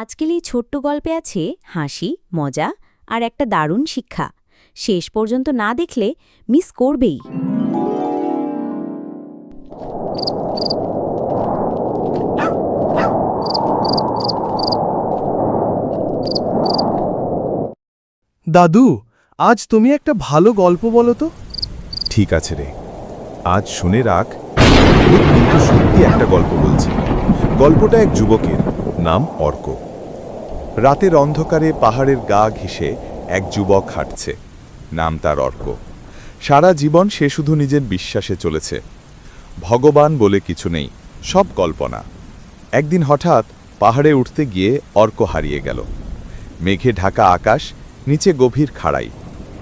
আজকের এই ছোট্ট গল্পে আছে হাসি মজা আর একটা দারুণ শিক্ষা। শেষ পর্যন্ত না দেখলে মিস করবেই। দাদু আজ তুমি একটা ভালো গল্প বলো তো। ঠিক আছে রে। আজ শুনে রাখ সত্যি একটা গল্প বলছি। গল্পটা এক যুবকের। নাম অর্ক। রাতের অন্ধকারে পাহাড়ের গা ঘেঁষে এক যুবক হাঁটছে। নাম তার অর্ক। সারা জীবন সে শুধু নিজের বিশ্বাসে চলেছে। ভগবান বলে কিছু নেই, সব কল্পনা। একদিন হঠাৎ পাহাড়ে উঠতে গিয়ে অর্ক হারিয়ে গেল। মেঘে ঢাকা আকাশ, নিচে গভীর খাড়াই।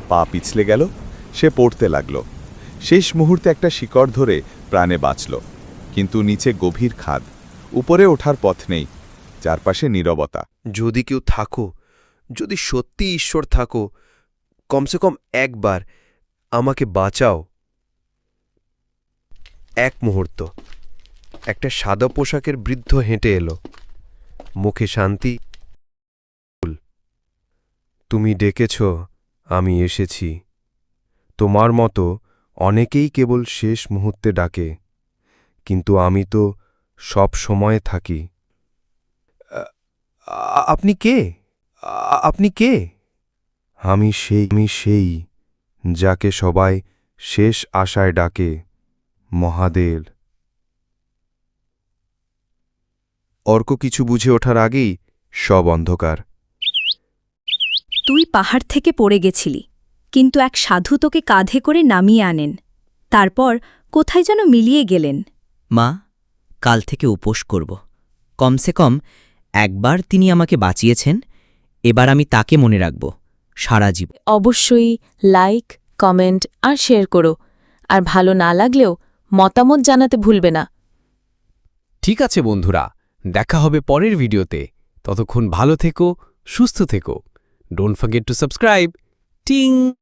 পা পিছলে গেল, সে পড়তে লাগল। শেষ মুহূর্তে একটা শিকড় ধরে প্রাণে বাঁচল। কিন্তু নিচে গভীর খাদ। উপরে ওঠার পথ নেই চারপাশে নীরবতা। যদি কেউ থাকো, যদি সত্যি ঈশ্বর থাকো, কমসে কম একবার আমাকে বাঁচাও। এক মুহূর্ত, একটা সাদা পোশাকের বৃদ্ধ হেঁটে এলো। মুখে শান্তি। তুমি ডেকেছ, আমি এসেছি। তোমার মতো অনেকেই কেবল শেষ মুহূর্তে ডাকে, কিন্তু আমি তো সব সময় থাকি। আপনি কে? আপনি কে? আমি সেই আমি সেই যাকে সবাই শেষ আশায় ডাকে মহাদেব। অর্ক কিছু বুঝে ওঠার আগেই সব অন্ধকার। তুই পাহাড় থেকে পড়ে গেছিলি কিন্তু এক সাধু তোকে কাঁধে করে নামিয়ে আনেন। তারপর কোথায় যেন মিলিয়ে গেলেন। মা কাল থেকে উপোস করব। কমসে কম একবার তিনি আমাকে বাঁচিয়েছেন এবার আমি তাকে মনে রাখব সারা জীবন অবশ্যই লাইক কমেন্ট আর শেয়ার করো। আর ভালো না লাগলেও মতামত জানাতে ভুলবে না। ঠিক আছে বন্ধুরা দেখা হবে পরের ভিডিওতে। ততক্ষণ ভালো থেকো সুস্থ থেকো। ডোন্ট ফরগেট টু সাবস্ক্রাইব টিং